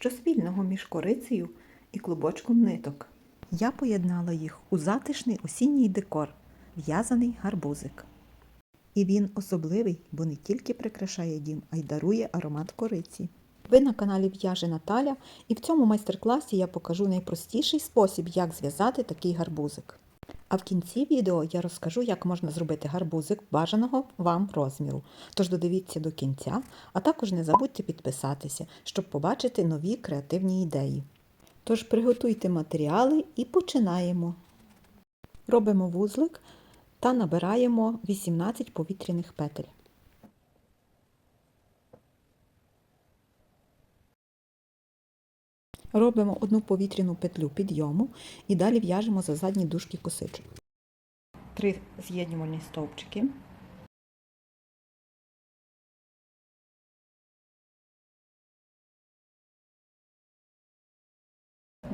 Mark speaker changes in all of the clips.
Speaker 1: що спільного між корицею і клубочком ниток. Я поєднала їх у затишний осінній декор, в'язаний гарбузик. І він особливий, бо не тільки прикрашає дім, а й дарує аромат кориці. Ви на каналі В'яже Наталя, і в цьому майстер-класі я покажу найпростіший спосіб, як зв'язати такий гарбузик. А в кінці відео я розкажу, як можна зробити гарбузик бажаного вам розміру. Тож додивіться до кінця, а також не забудьте підписатися, щоб побачити нові креативні ідеї. Тож приготуйте матеріали і починаємо. Робимо вузлик та набираємо 18 повітряних петель. Робимо одну повітряну петлю підйому і далі в'яжемо за задні дужки косичок. Три з'єднювальні стовпчики.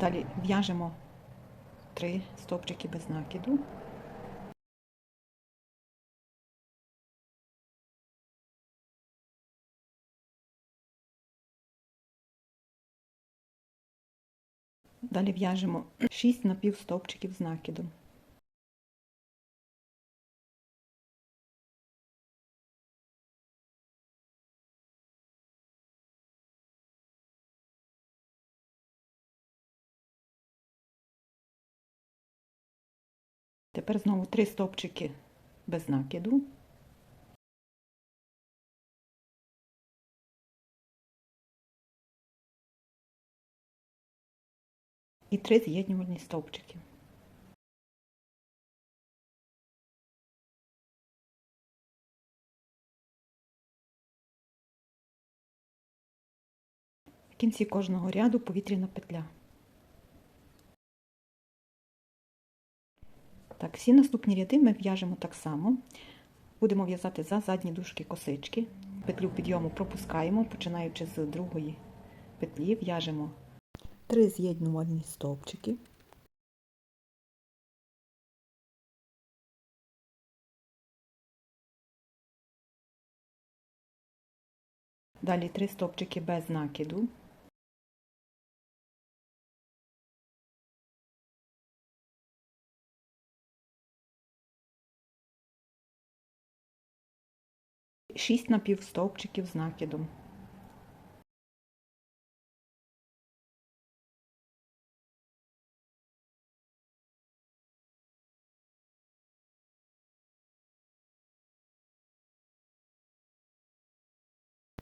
Speaker 1: Далі в'яжемо три стовпчики без накиду. Далі в'яжемо 6 напівстовпчиків з накидом. Тепер знову 3 стовпчики без накиду. І три з'єднювальні стовпчики. В кінці кожного ряду повітряна петля. Так, всі наступні ряди ми в'яжемо так само. Будемо в'язати за задні дужки косички. Петлю підйому пропускаємо, починаючи з другої петлі, в'яжемо три з'єднувальні стовпчики. Далі три стовпчики без накиду. Шість напівстовпчиків з накидом.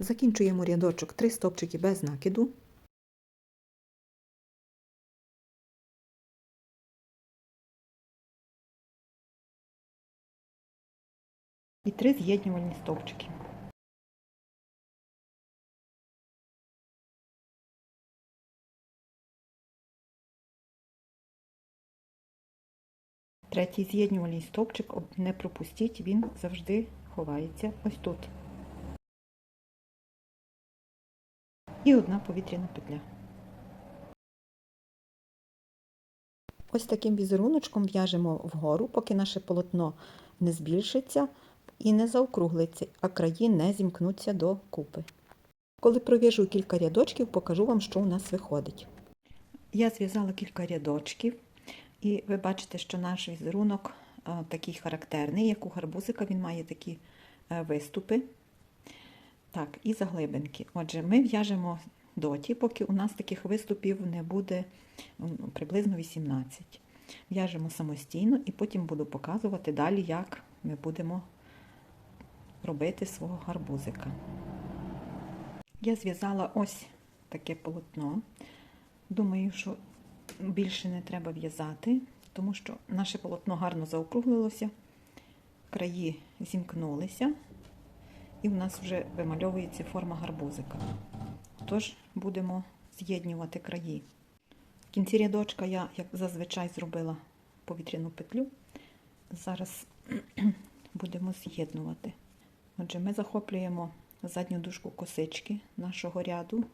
Speaker 1: Закінчуємо рядочок 3 стовпчики без накиду. І 3 з'єднювальні стовпчики. Третій з'єднювальний стовпчик не пропустіть, він завжди ховається ось тут. І одна повітряна петля. Ось таким візеруночком в'яжемо вгору, поки наше полотно не збільшиться і не заокруглиться, а краї не зімкнуться до купи. Коли пров'яжу кілька рядочків, покажу вам, що у нас виходить. Я зв'язала кілька рядочків, і ви бачите, що наш візерунок такий характерний, як у гарбузика, він має такі е, виступи. Так, і заглибинки. Отже, ми в'яжемо доті, поки у нас таких виступів не буде приблизно 18. В'яжемо самостійно і потім буду показувати далі, як ми будемо робити свого гарбузика. Я зв'язала ось таке полотно. Думаю, що більше не треба в'язати, тому що наше полотно гарно заокруглилося, краї зімкнулися і в нас вже вимальовується форма гарбузика. Тож будемо з'єднувати краї. В кінці рядочка я, як зазвичай, зробила повітряну петлю. Зараз будемо з'єднувати. Отже, ми захоплюємо задню дужку косички нашого ряду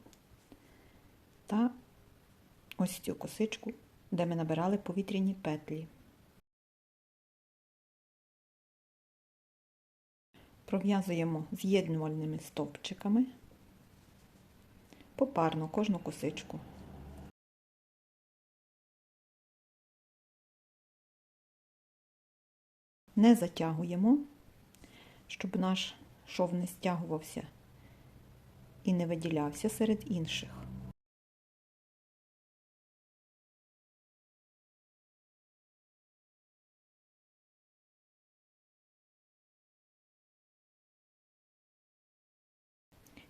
Speaker 1: та ось цю косичку, де ми набирали повітряні петлі. Пров'язуємо з'єднувальними стовпчиками попарно кожну косичку. Не затягуємо, щоб наш шов не стягувався і не виділявся серед інших.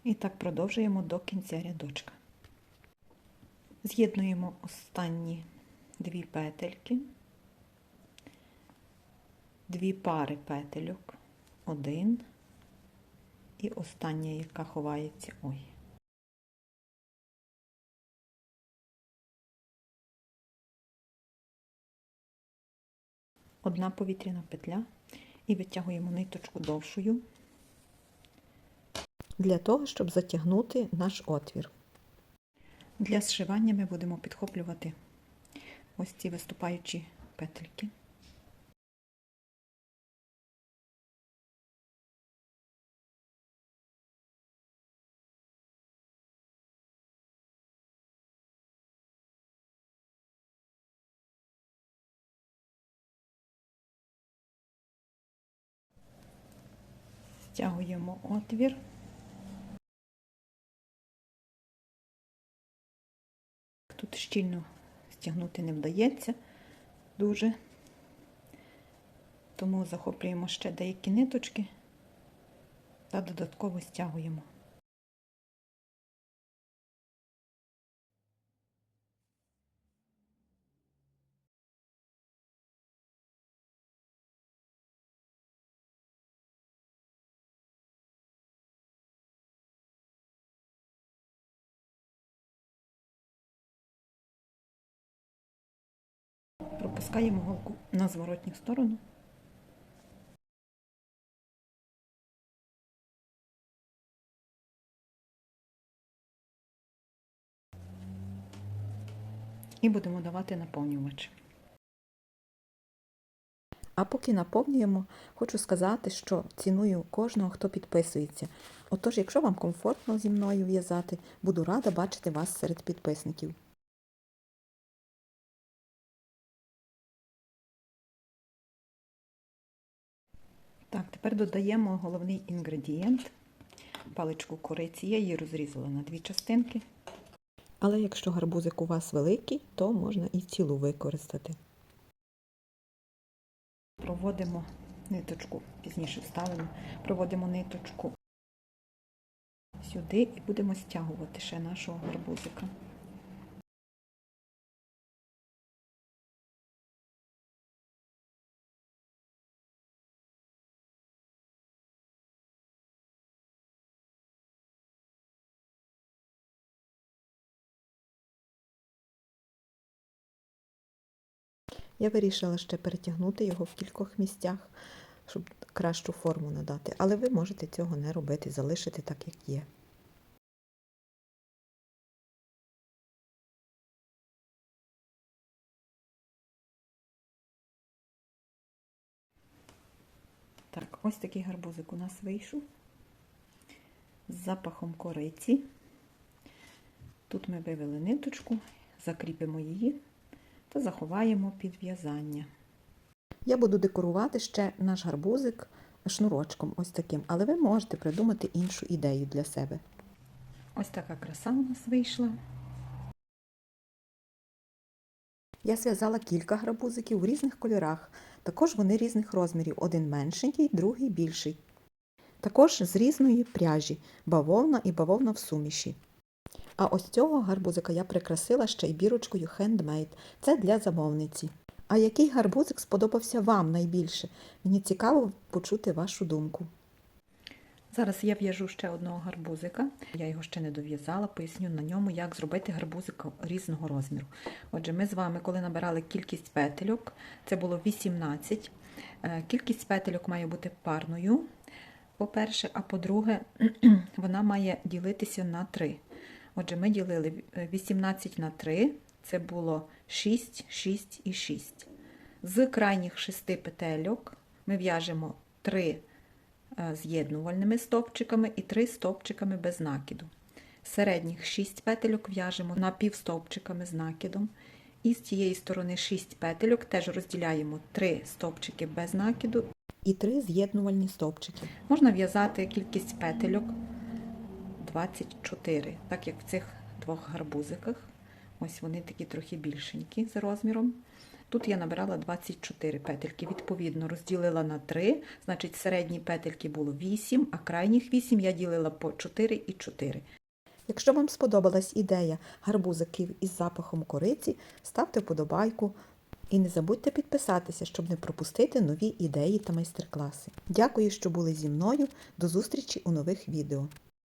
Speaker 1: І так продовжуємо до кінця рядочка. З'єднуємо останні дві петельки, дві пари петельок, один і остання, яка ховається. Ой. Одна повітряна петля і витягуємо ниточку довшою для того, щоб затягнути наш отвір. Для зшивання ми будемо підхоплювати ось ці виступаючі петельки. Стягуємо отвір. Щільно стягнути не вдається дуже, тому захоплюємо ще деякі ниточки та додатково стягуємо. Пропускаємо голку на зворотню сторону. І будемо давати наповнювач. А поки наповнюємо, хочу сказати, що ціную кожного, хто підписується. Отож, якщо вам комфортно зі мною в'язати, буду рада бачити вас серед підписників. Тепер додаємо головний інгредієнт, паличку кориці. Я її розрізала на дві частинки. Але якщо гарбузик у вас великий, то можна і цілу використати. Проводимо ниточку, пізніше вставимо, проводимо ниточку сюди і будемо стягувати ще нашого гарбузика. Я вирішила ще перетягнути його в кількох місцях, щоб кращу форму надати. Але ви можете цього не робити, залишити так, як є. Так, ось такий гарбузик у нас вийшов з запахом кориці. Тут ми вивели ниточку, закріпимо її та заховаємо під в'язання. Я буду декорувати ще наш гарбузик шнурочком ось таким, але ви можете придумати іншу ідею для себе. Ось така краса у нас вийшла. Я зв'язала кілька гарбузиків в різних кольорах. Також вони різних розмірів. Один меншенький, другий більший. Також з різної пряжі бавовна і бавовна в суміші. А ось цього гарбузика я прикрасила ще й бірочкою Handmade. Це для замовниці. А який гарбузик сподобався вам найбільше? Мені цікаво почути вашу думку. Зараз я в'яжу ще одного гарбузика. Я його ще не дов'язала, поясню на ньому, як зробити гарбузик різного розміру. Отже, ми з вами, коли набирали кількість петельок, це було 18. Е, кількість петельок має бути парною, по-перше, а по-друге, вона має ділитися на 3. Отже, ми ділили 18 на 3, це було 6, 6 і 6. З крайніх 6 петельок ми в'яжемо 3 з'єднувальними стовпчиками і 3 стовпчиками без накиду. Середніх 6 петельок в'яжемо напівстовпчиками з накидом. І з цієї сторони 6 петельок теж розділяємо 3 стовпчики без накиду і 3 з'єднувальні стовпчики. Можна в'язати кількість петельок 24, так як в цих двох гарбузиках. Ось вони такі трохи більшенькі за розміром. Тут я набирала 24 петельки. Відповідно, розділила на 3, значить середні петельки було 8, а крайніх 8 я ділила по 4 і 4. Якщо вам сподобалась ідея гарбузиків із запахом кориці, ставте вподобайку і не забудьте підписатися, щоб не пропустити нові ідеї та майстер-класи. Дякую, що були зі мною. До зустрічі у нових відео.